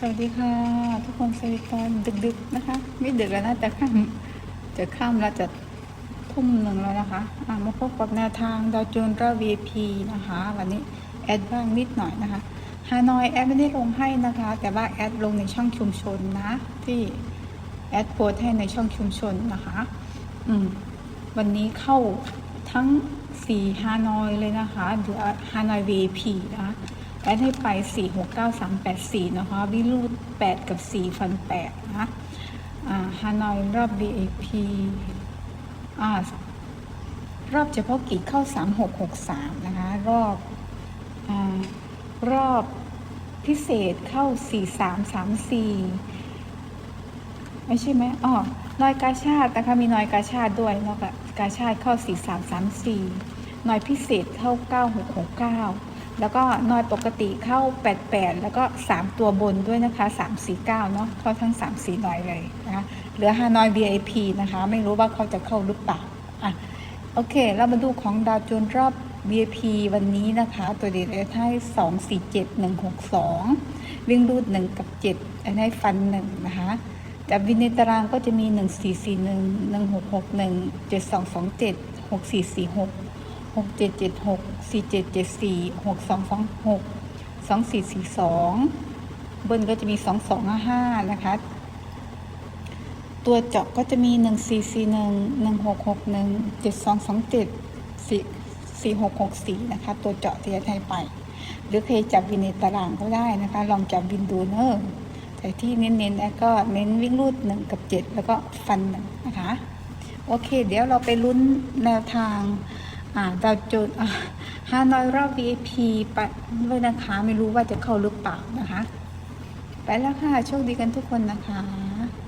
สวัสดีค่ะ ทุกคนสวัสดีตอนดึกๆนะคะ ไม่ดึกแล้วนะจะข้ามจะข้ามแล้วจะทุ่มหนึ่งแล้วนะคะะมาพบกับแนวทางดาวโจนส์ระ VIP นะคะ วันนี้แอดบ้างนิดหน่อยนะคะฮานอยแอดไม่ได้ลงให้นะคะ แต่ว่าแอดลงในช่องชุมชนนะที่แอดโพสต์ให้ในช่องชุมชนนะคะ อืมวันนี้เข้าทั้งสี่ฮานอยเลยนะคะหรือฮานอย VIP นะคะ แอดให้ไป 4 6 9 3 8 4 นะคะ วิรูด8 กับ 4 ฟัน 8 นะคะฮานอยรอบ VIP อ่ารอบเฉพาะกิจเข้า 3663 นะคะ รอบอรอบพิเศษเข้า 4334 ไม่ใช่ไหมอ๋อนอยกาชาตินะคะ มีนอยกาชาติด้วยนอยกาชาติเข้า 4334นอยพิเศษเข้า 9669 แล้วก็นอยปกติเข้า 88 แล้วก็ 3 ตัวบนด้วยนะคะ 349 เนาะเข้าทั้ง 3 4นอยเลยนะคะเหลือฮานอย VIP นะคะ ไม่รู้ว่าเขาจะเข้าหรือเปล่าอะโอเค เรามาดูของดาวโจนส์รอบ VIP วันนี้นะคะ ตัวเด็ดให้สองสี่เจ็ดหนึ่งหกสองวิ่งรูดหนึ่งกับเจ็ดอันให้ฟันหนึ่งนะคะจากวินในตารางก็จะมีหนึ่งสี่สี่ หกเจ็ดเจ็ดหกสี่เจ็ดเจ็ดสี่หกสองสองหกสองสี่สี่สองเบิ้ลก็จะมีสองสองห้าห้านะคะ ตัวเจาะก็จะมี1 4 4 1 1 6 6 1 7 2 2 7 4 4 6 6 4นะคะ ตัวเจาะที่จะให้ไป หรือเคยจับวินในตารางก็ได้นะคะ ลองจับวินดูเนอะแต่ที่เน้นๆแล้วก็เน้นวิ่งรูด1กับ7แล้วก็ฟันหนึ่งนะคะ โอเค เดี๋ยวเราไปลุ้นแนวทาง อ่าดาวโจนฮานอยรอบ VIP ไปด้วยนะคะ ไม่รู้ว่าจะเข้าหรือเปล่านะคะ ไปแล้วค่ะ โชคดีกันทุกคนนะคะ